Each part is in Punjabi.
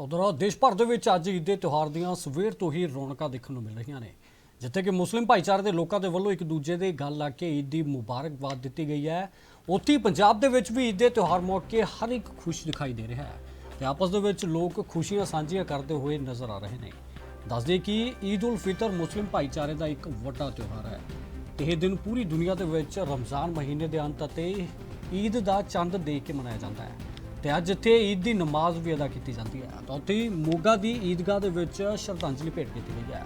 ਤਾਂ ਉਧਰ ਦੇਸ਼ ਭਰ ਦੇ ਵਿੱਚ ਅੱਜ ਈਦ ਦੇ ਤਿਉਹਾਰ ਦੀਆਂ ਸਵੇਰ ਤੋਂ ਹੀ ਰੌਣਕਾਂ ਦੇਖਣ ਨੂੰ ਮਿਲ ਰਹੀਆਂ ਨੇ। ਜਿੱਥੇ ਕਿ ਮੁਸਲਿਮ ਭਾਈਚਾਰੇ ਦੇ ਲੋਕਾਂ ਦੇ ਵੱਲੋਂ ਇੱਕ ਦੂਜੇ ਦੇ ਗੱਲ ਲਾ ਕੇ ਈਦ ਦੀ ਮੁਬਾਰਕਬਾਦ ਦਿੱਤੀ ਗਈ ਹੈ। ਉੱਥੇ ਹੀ ਪੰਜਾਬ ਦੇ ਵਿੱਚ ਵੀ ਈਦ ਦੇ ਤਿਉਹਾਰ ਮੌਕੇ ਹਰ ਇੱਕ ਖੁਸ਼ ਦਿਖਾਈ ਦੇ ਰਿਹਾ ਹੈ। ਤੇ ਆਪਸ ਦੇ ਵਿੱਚ ਲੋਕ ਖੁਸ਼ੀਆਂ ਸਾਂਝੀਆਂ ਕਰਦੇ ਹੋਏ ਨਜ਼ਰ ਆ ਰਹੇ ਨੇ। ਦੱਸਦੇ ਕਿ ਈਦ ਉਲ ਫਿਤਰ ਮੁਸਲਿਮ ਭਾਈਚਾਰੇ ਦਾ ਇੱਕ ਵੱਡਾ ਤਿਉਹਾਰ ਹੈ। ਇਹ ਦਿਨ ਪੂਰੀ ਦੁਨੀਆ ਦੇ ਵਿੱਚ ਰਮਜ਼ਾਨ ਮਹੀਨੇ ਦੇ ਅੰਤ ਅਤੇ ਈਦ ਦਾ ਚੰਦ ਦੇਖ ਕੇ ਮਨਾਇਆ ਜਾਂਦਾ ਹੈ। ਤੇ ਅੱਜ ਇੱਥੇ ਈਦ ਦੀ ਨਮਾਜ਼ ਵੀ ਅਦਾ ਕੀਤੀ ਜਾਂਦੀ ਹੈ। ਤਾਂ ਉੱਥੇ ਹੀ ਮੋਗਾ ਦੀ ਈਦਗਾਹ ਦੇ ਵਿੱਚ ਸ਼ਰਧਾਂਜਲੀ ਭੇਟ ਕੀਤੀ ਗਈ ਹੈ।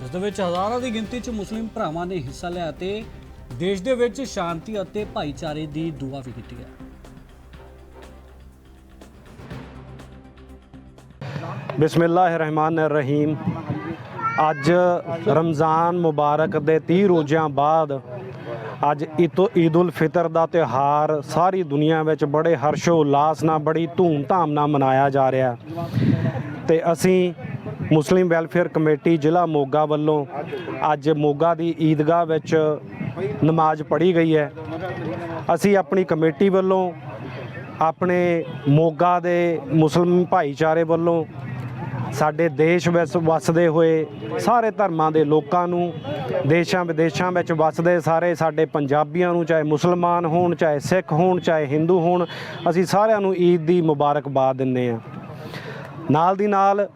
ਜਿਸ ਦੇ ਵਿੱਚ ਹਜ਼ਾਰਾਂ ਦੀ ਗਿਣਤੀ 'ਚ ਮੁਸਲਿਮ ਭਰਾਵਾਂ ਨੇ ਹਿੱਸਾ ਲਿਆ ਤੇ ਦੇਸ਼ ਦੇ ਵਿੱਚ ਸ਼ਾਂਤੀ ਅਤੇ ਭਾਈਚਾਰੇ ਦੀ ਦੁਆ ਵੀ ਕੀਤੀ ਹੈ। ਬਿਸਮਿਲ੍ਲਾਹਿਰਰਹਿਮਾਨਿਰਰਹੀਮ। ਅੱਜ ਰਮਜ਼ਾਨ ਮੁਬਾਰਕ ਦੇ 30 ਰੋਜ਼ਿਆਂ ਬਾਅਦ ਅੱਜ ਈਦੋ ਈਦ ਉਲ ਫਿਤਰ ਦਾ ਤਿਉਹਾਰ ਸਾਰੀ ਦੁਨੀਆ ਵਿੱਚ ਬੜੇ ਹਰਸ਼ੋ ਉਲਾਸ ਨਾਲ, ਬੜੀ ਧੂਮ-ਧਾਮ ਨਾਲ ਮਨਾਇਆ ਜਾ ਰਿਹਾ। ਤੇ ਅਸੀਂ ਮੁਸਲਿਮ ਵੈਲਫੇਅਰ ਕਮੇਟੀ ਜ਼ਿਲ੍ਹਾ ਮੋਗਾ ਵੱਲੋਂ ਅੱਜ ਮੋਗਾ ਦੀ ਈਦਗਾਹ ਵਿੱਚ ਨਮਾਜ਼ ਪੜ੍ਹੀ ਗਈ ਹੈ। ਅਸੀਂ ਆਪਣੀ ਕਮੇਟੀ ਵੱਲੋਂ, ਆਪਣੇ ਮੋਗਾ ਦੇ ਮੁਸਲਿਮ ਭਾਈਚਾਰੇ ਵੱਲੋਂ ਸਾਡੇ ਦੇਸ਼ ਵਿੱਚ ਵਸਦੇ ਹੋਏ ਸਾਰੇ ਧਰਮਾਂ ਦੇ ਲੋਕਾਂ ਨੂੰ, ਦੇਸ਼ਾਂ ਵਿਦੇਸ਼ਾਂ ਵਿੱਚ ਵਸਦੇ ਸਾਰੇ ਸਾਡੇ ਪੰਜਾਬੀਆਂ ਨੂੰ, ਚਾਹੇ ਮੁਸਲਮਾਨ ਹੋਣ, ਚਾਹੇ ਸਿੱਖ ਹੋਣ, ਚਾਹੇ ਹਿੰਦੂ ਹੋਣ, ਅਸੀਂ ਸਾਰਿਆਂ ਨੂੰ ਈਦ ਦੀ ਮੁਬਾਰਕਬਾਦ ਦਿੰਨੇ ਆ ਨਾਲ ਦੀ ਨਾਲ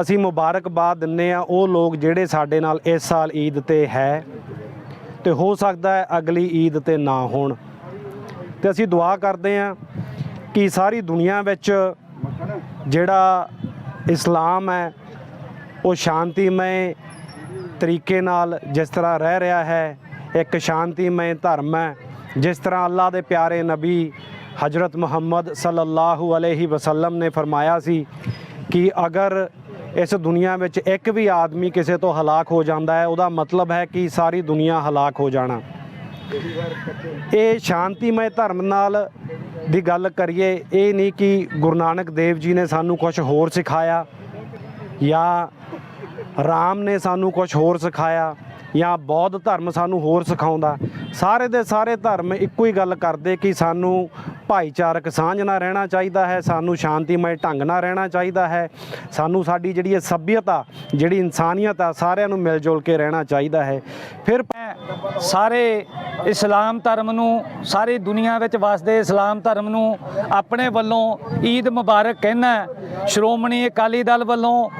ਅਸੀਂ ਮੁਬਾਰਕਬਾਦ ਦਿੰਨੇ ਆ ਉਹ ਲੋਕ ਜਿਹੜੇ ਸਾਡੇ ਨਾਲ ਇਸ ਸਾਲ ਈਦ ਤੇ ਹੈ ਤੇ ਹੋ ਸਕਦਾ ਹੈ ਅਗਲੀ ਈਦ ਤੇ ਨਾ ਹੋਣ। ਤੇ ਅਸੀਂ ਦੁਆ ਕਰਦੇ ਹਾਂ ਕਿ ਸਾਰੀ ਦੁਨੀਆ ਵਿੱਚ ਜਿਹੜਾ ਇਸਲਾਮ ਹੈ, ਉਹ ਸ਼ਾਂਤੀਮਈ ਤਰੀਕੇ ਨਾਲ ਜਿਸ ਤਰ੍ਹਾਂ ਰਹਿ ਰਿਹਾ ਹੈ, ਇੱਕ ਸ਼ਾਂਤੀਮਈ ਧਰਮ ਹੈ, ਜਿਸ ਤਰ੍ਹਾਂ ਅੱਲਾ ਦੇ ਪਿਆਰੇ ਨਬੀ ਹਜਰਤ ਮੁਹੰਮਦ ਸੱਲੱਲਾਹੂ ਅਲੈਹਿ ਵਸੱਲਮ ਨੇ ਫਰਮਾਇਆ ਸੀ ਕਿ ਅਗਰ ਇਸ ਦੁਨੀਆ ਵਿੱਚ ਇੱਕ ਵੀ ਆਦਮੀ ਕਿਸੇ ਤੋਂ ਹਲਾਕ ਹੋ ਜਾਂਦਾ ਹੈ, ਉਹਦਾ ਮਤਲਬ ਹੈ ਕਿ ਸਾਰੀ ਦੁਨੀਆ ਹਲਾਕ ਹੋ ਜਾਣਾ। ਇਹ ਸ਼ਾਂਤੀਮਈ ਧਰਮ ਨਾਲ ਦੀ ਗੱਲ ਕਰੀਏ, ਇਹ ਨਹੀਂ ਕਿ ਗੁਰੂ ਨਾਨਕ ਦੇਵ ਜੀ ਨੇ ਸਾਨੂੰ ਕੁਝ ਹੋਰ ਸਿਖਾਇਆ ਜਾਂ ਰਾਮ ਨੇ ਸਾਨੂੰ ਕੁਝ ਹੋਰ ਸਿਖਾਇਆ ਜਾਂ ਬੌਧ ਧਰਮ ਸਾਨੂੰ ਹੋਰ ਸਿਖਾਉਂਦਾ। ਸਾਰੇ ਦੇ ਸਾਰੇ ਧਰਮ ਇੱਕੋ ਹੀ ਗੱਲ ਕਰਦੇ ਕਿ ਸਾਨੂੰ ਭਾਈਚਾਰਕ ਸਾਂਝ ਨਾਲ ਰਹਿਣਾ ਚਾਹੀਦਾ ਹੈ, ਸਾਨੂੰ ਸ਼ਾਂਤੀਮਈ ਢੰਗ ਨਾਲ ਰਹਿਣਾ ਚਾਹੀਦਾ ਹੈ। ਸਾਨੂੰ ਸਾਡੀ ਜਿਹੜੀ ਇਹ ਸੱਭਿਅਤਾ, ਜਿਹੜੀ ਇਨਸਾਨੀਅਤ ਆ, ਸਾਰਿਆਂ ਨੂੰ ਮਿਲ ਜੁਲ ਕੇ ਰਹਿਣਾ ਚਾਹੀਦਾ ਹੈ। ਫਿਰ ਮੈਂ ਸਾਰੇ ਇਸਲਾਮ ਧਰਮ ਨੂੰ, ਸਾਰੀ ਦੁਨੀਆ ਵਿੱਚ ਵਸਦੇ ਇਸਲਾਮ ਧਰਮ ਨੂੰ ਆਪਣੇ ਵੱਲੋਂ ਈਦ ਮੁਬਾਰਕ ਕਹਿਣਾ ਸ਼੍ਰੋਮਣੀ ਅਕਾਲੀ ਦਲ ਵੱਲੋਂ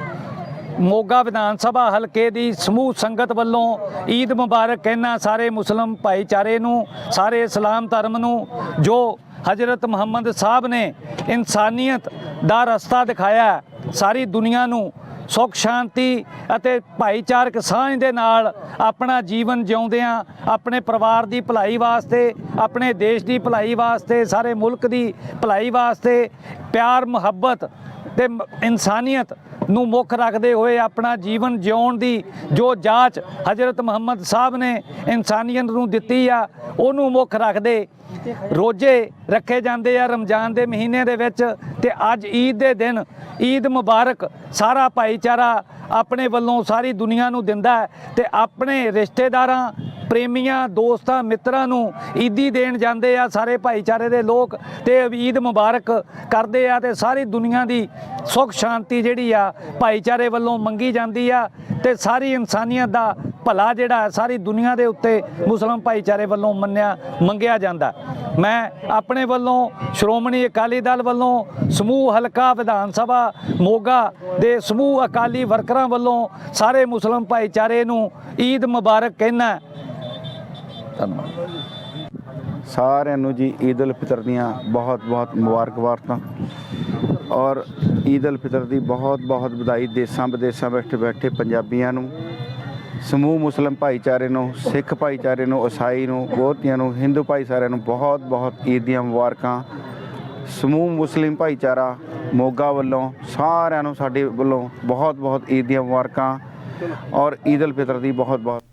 ਮੋਗਾ ਵਿਧਾਨ ਸਭਾ ਹਲਕੇ ਦੀ ਸਮੂਹ ਸੰਗਤ ਵੱਲੋਂ ਈਦ ਮੁਬਾਰਕ ਕਹਿਣਾ ਸਾਰੇ ਮੁਸਲਮ ਭਾਈਚਾਰੇ ਨੂੰ, ਸਾਰੇ ਇਸਲਾਮ ਧਰਮ ਨੂੰ, ਜੋ ਹਜ਼ਰਤ ਮੁਹੰਮਦ ਸਾਹਿਬ ਨੇ ਇਨਸਾਨੀਅਤ ਦਾ ਰਸਤਾ ਦਿਖਾਇਆ। ਸਾਰੀ ਦੁਨੀਆ ਨੂੰ ਸੁਖ, ਸ਼ਾਂਤੀ ਅਤੇ ਭਾਈਚਾਰਕ ਸਾਂਝ ਦੇ ਨਾਲ ਆਪਣਾ ਜੀਵਨ ਜਿਉਂਦਿਆਂ, ਆਪਣੇ ਪਰਿਵਾਰ ਦੀ ਭਲਾਈ ਵਾਸਤੇ, ਆਪਣੇ ਦੇਸ਼ ਦੀ ਭਲਾਈ ਵਾਸਤੇ, ਸਾਰੇ ਮੁਲਕ ਦੀ ਭਲਾਈ ਵਾਸਤੇ ਪਿਆਰ, ਮੁਹੱਬਤ ਤੇ ਇਨਸਾਨੀਅਤ ਨੂੰ ਮੁੱਖ ਰੱਖਦੇ ਹੋਏ ਆਪਣਾ ਜੀਵਨ ਜਿਉਣ ਦੀ ਜੋ ਜਾਂਚ ਹਜ਼ਰਤ ਮੁਹੰਮਦ ਸਾਹਿਬ ਨੇ ਇਨਸਾਨੀਅਤ ਨੂੰ ਦਿੱਤੀ ਆ, ਉਹਨੂੰ ਮੁੱਖ ਰੱਖਦੇ ਰੋਜ਼ੇ ਰੱਖੇ ਜਾਂਦੇ ਆ ਰਮਜ਼ਾਨ ਦੇ ਮਹੀਨੇ ਦੇ ਵਿੱਚ ਤੇ ਅੱਜ ਈਦ ਦੇ ਦਿਨ, ਈਦ ਮੁਬਾਰਕ ਸਾਰਾ ਭਾਈਚਾਰਾ ਆਪਣੇ ਵੱਲੋਂ ਸਾਰੀ ਦੁਨੀਆ ਨੂੰ ਦਿੰਦਾ ਹੈ ਤੇ ਆਪਣੇ ਰਿਸ਼ਤੇਦਾਰਾਂ, ਪ੍ਰੇਮੀਆਂ, ਦੋਸਤਾਂ, ਮਿੱਤਰਾਂ ਨੂੰ ਈਦੀ ਦੇਣ ਜਾਂਦੇ ਆ ਸਾਰੇ ਭਾਈਚਾਰੇ ਦੇ ਲੋਕ ਤੇ ਈਦ ਮੁਬਾਰਕ ਕਰਦੇ ਆ ਤੇ ਸਾਰੀ ਦੁਨੀਆ ਦੀ ਸੁੱਖ ਸ਼ਾਂਤੀ ਜਿਹੜੀ ਆ ਭਾਈਚਾਰੇ ਵੱਲੋਂ ਮੰਗੀ ਜਾਂਦੀ ਆ ਤੇ ਸਾਰੀ ਇਨਸਾਨੀਅਤ ਦਾ ਭਲਾ ਜਿਹੜਾ ਸਾਰੀ ਦੁਨੀਆ ਦੇ ਉੱਤੇ ਮੁਸਲਮਾਨ ਭਾਈਚਾਰੇ ਵੱਲੋਂ ਮੰਨਿਆ, ਮੰਗਿਆ ਜਾਂਦਾ। ਮੈਂ ਆਪਣੇ ਵੱਲੋਂ ਸ਼੍ਰੋਮਣੀ ਅਕਾਲੀ ਦਲ ਵੱਲੋਂ ਸਮੂਹ ਹਲਕਾ ਵਿਧਾਨ ਸਭਾ, ਮੋਗਾ ਦੇ ਸਮੂਹ ਅਕਾਲੀ ਵਰਕਰਾਂ ਵੱਲੋਂ ਸਾਰੇ ਮੁਸਲਮਾਨ ਭਾਈਚਾਰੇ ਨੂੰ ਈਦ ਮੁਬਾਰਕ ਕਹਿਣਾ ਧੰਨਵਾਦ। ਸਾਰਿਆਂ ਨੂੰ ਜੀ ਈਦ ਉਲ ਫਿਤਰ ਦੀਆਂ ਬਹੁਤ ਬਹੁਤ ਮੁਬਾਰਕਬਾਦਾਂ ਔਰ ਈਦ ਉਲ ਫਿਤਰ ਦੀ ਬਹੁਤ ਬਹੁਤ ਵਧਾਈ ਦੇਸਾਂ ਵਿਦੇਸਾਂ ਬੈਠੇ ਬੈਠੇ ਪੰਜਾਬੀਆਂ ਨੂੰ। ਸਮੂਹ ਮੁਸਲਮ ਭਾਈਚਾਰੇ ਨੂੰ, ਸਿੱਖ ਭਾਈਚਾਰੇ ਨੂੰ, ਈਸਾਈ ਨੂੰ ਬਹੁਤਿਆਂ ਨੂੰ, ਹਿੰਦੂ ਭਾਈਚਾਰੇ ਨੂੰ ਬਹੁਤ ਬਹੁਤ ਈਦ ਦੀਆਂ ਮੁਬਾਰਕਾਂ। ਸਮੂਹ ਮੁਸਲਿਮ ਭਾਈਚਾਰਾ ਮੋਗਾ ਵੱਲੋਂ, ਸਾਰਿਆਂ ਨੂੰ ਸਾਡੇ ਵੱਲੋਂ ਬਹੁਤ ਬਹੁਤ ਈਦ ਦੀਆਂ ਮੁਬਾਰਕਾਂ। ਔਰ ਈਦ ਉਲ ਫਿਤਰ ਦੀ ਬਹੁਤ ਬਹੁਤ